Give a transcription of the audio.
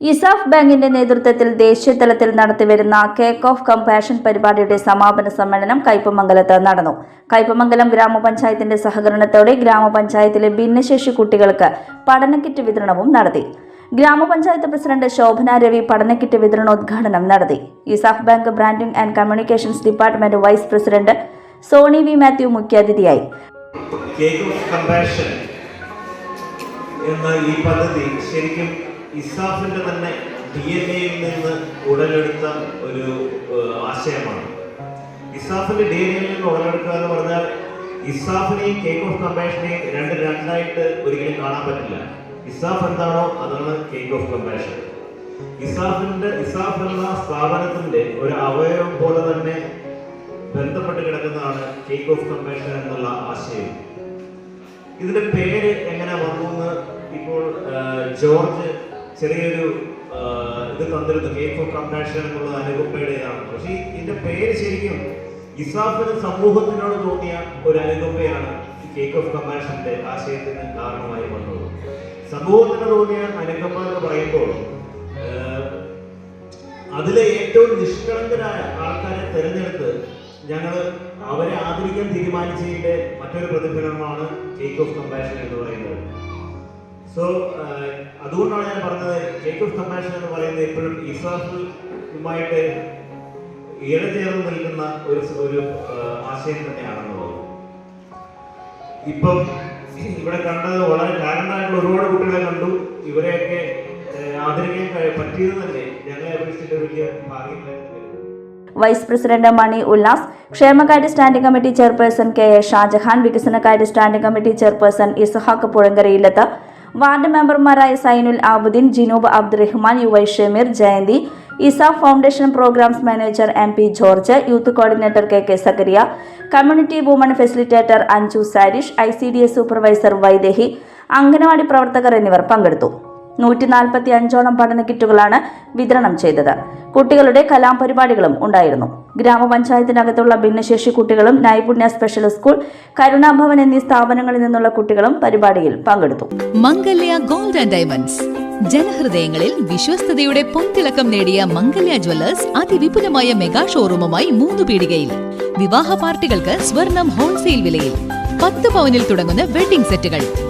ഇസാഫ് ബാങ്കിന്റെ നേതൃത്വത്തിൽ ദേശീയ തലത്തിൽ നടത്തിവരുന്ന കേക്ക് ഓഫ് കമ്പാഷൻ പരിപാടിയുടെ സമാപന സമ്മേളനം കയ്പമംഗലത്ത് നടന്നു. കയ്പമംഗലം ഗ്രാമപഞ്ചായത്തിന്റെ സഹകരണത്തോടെ ഗ്രാമപഞ്ചായത്തിലെ ഭിന്നശേഷി കുട്ടികൾക്ക് പഠനക്കിറ്റ് വിതരണവും നടത്തി. ഗ്രാമപഞ്ചായത്ത് പ്രസിഡന്റ് ശോഭന രവി പഠനക്കിറ്റ് വിതരണോദ്ഘാടനം നടത്തി. ESAF bank branding and communications department vice president Sony V Mathew മുഖ്യാതിഥിയായി. എന്ന ഈ പദ്ധതി ശരിക്കും ഇസാഫിന്റെ തന്നെ ഡി എൻ എയിൽ നിന്ന് ഉടലെടുത്ത ഒരു ആശയമാണ്. ഇസാഫിന്റെ ഡി എൻ എയിൽ നിന്ന് ഉടലെടുക്കുക എന്ന് പറഞ്ഞാൽ ഇസാഫിനെയും കേക്ക് ഓഫ് കമ്പാഷനെയും രണ്ട് രണ്ടായിട്ട് ഒരിക്കലും കാണാൻ പറ്റില്ല. ഇസാഫ് എന്താണോ അതാണ് കേക്ക് ഓഫ് കമ്പാഷൻ ഇസാഫിന്റെ ഇസാഫ് എന്ന സ്ഥാപനത്തിന്റെ ഒരു അവയവം പോലെ തന്നെ ബന്ധപ്പെട്ട് കിടക്കുന്നതാണ് കേക്ക് ഓഫ് കമ്പാഷൻ എന്നുള്ള ആശയം. ഇതിന്റെ പേര് എങ്ങനെ വന്നു എന്ന് ഇപ്പോൾ ജോർജ് ചെറിയൊരു ഇത് തന്നിരുന്നു. കേക്ക് ഓഫ് കമ്പാഷൻ എന്നുള്ളത് അനുകമ്പയുടേതാണ് പക്ഷേ ഇതിന്റെ പേര് ശരിക്കും ഇസാഫിന് സമൂഹത്തിനോട് തോന്നിയ ഒരു അനുകമ്പയാണ് കേക്ക് ഓഫ് കമ്പാഷന്റെ ആശയത്തിന് കാരണമായി വന്നത്. സമൂഹത്തിന് തോന്നിയ അനുകമ്പ എന്ന് പറയുമ്പോൾ അതിലെ ഏറ്റവും നിഷ്കളങ്കരായ ആൾക്കാരെ തിരഞ്ഞെടുത്ത് ഞങ്ങൾ അവരെ ആദരിക്കാൻ തീരുമാനിച്ചതിന്റെ മറ്റൊരു പ്രതിഫലനമാണ് കേക്ക് ഓഫ് കമ്പാഷൻ എന്ന് പറയുന്നത്. സോ അതുകൊണ്ടാണ് ഞാൻ പറഞ്ഞത് ജേക്കബ് തമാശ എന്ന് പറയുന്നത് ഇപ്പോഴും ഇസാഫുമായിട്ട് ഇഴചേർന്ന് നിൽക്കുന്ന ഒരു ഒരു ആശയം ആശയം തോന്നുന്നു. ഇപ്പം ഇവിടെ കണ്ടത് വളരെ ടാലന്റായിട്ടുള്ള ഒരുപാട് കുട്ടികളെ കണ്ടു. ഇവരെയൊക്കെ ആദരിക്കാൻ പറ്റിയത് തന്നെ ഞങ്ങളെ അപേക്ഷിച്ചിട്ട് വലിയ ഭാഗ്യം വൈസ് പ്രസിഡന്റ് മണി ഉല്ലാസ് ക്ഷേമകാര്യ standing committee chairperson K A Shajahan വികസനകാര്യ standing committee chairperson Ishaq Puzhankarayilath ward മെമ്പർമാരായ Zainul Abuddeen Jinoob Abdurahman U Y Shameer Jayanthi Isa foundation programs manager M P George youth coordinator K K Zachariah community woman facilitator Anju Sarish I C D S supervisor Vaidehi anganwadi പ്രവർത്തകർ എന്നിവർ പങ്കെടുത്തു. നൂറ്റി നാൽപ്പത്തി അഞ്ചോളം പഠന കിറ്റുകളാണ് വിതരണം ചെയ്തത്. കുട്ടികളുടെ കലാം പരിപാടികളും ഉണ്ടായിരുന്നു. ഗ്രാമപഞ്ചായത്തിനകത്തുള്ള ഭിന്നശേഷി കുട്ടികളും നൈപുണ്യ സ്പെഷ്യൽ സ്കൂൾ കരുണാഭവൻ എന്നീ സ്ഥാപനങ്ങളിൽ നിന്നുള്ള കുട്ടികളും പരിപാടിയിൽ പങ്കെടുത്തു. Mangalya gold and diamonds. ജനഹൃദയങ്ങളിൽ വിശ്വസ്തയുടെ പൊൻതിളക്കം നേടിയ മംഗല്യ ജ്വല്ലേഴ്സ് അതിവിപുലമായ മെഗാ ഷോറൂമുമായി മൂന്ന് പീടികയിൽ. വിവാഹ പാർട്ടികൾക്ക് സ്വർണം ഹോൾസെയിൽ വിലയിൽ. പത്ത് പവനിൽ തുടങ്ങുന്ന വെഡിംഗ് സെറ്റുകൾ.